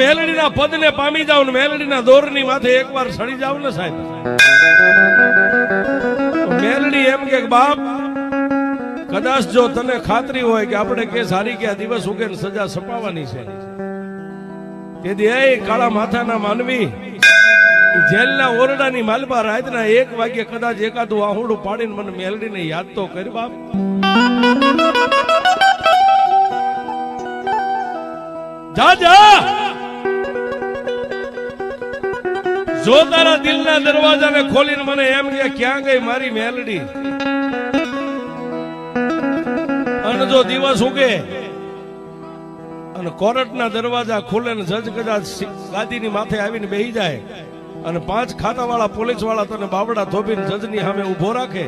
મેલડીના પદને પામી જાવ ને મેલડીના દોરની માથે એકવાર સડી જાવ ને સાહેબ? મેલડી એમ કે બાપ, કદાચ જો તને ખાતરી હોય કે આપણે કે સારી કે દિવસ ઉગે સજા સપાવવાની છે. તેથી એ કાળા માથાના માનવી જેલના ઓરડાની માલમાં રાતના એક વાગ્યે કદાચ એકાદું આહુડું પાડીને મને મેલડીને યાદ તો કરી, બાપ, જા જા જો તારા દિલના દરવાજાને ખોલીને મને એમ કે ક્યાં ગઈ મારી મેલડી? અને જો દિવસ ઉગે, અને કોર્ટના દરવાજા ખુલે ને જજ કદાચ ગાદીની માથે આવીને બેહી જાય, અને પાંચ ખાતાવાળા પોલીસવાળા તને બાવડા થોભીને જજની સામે ઊભો રાખે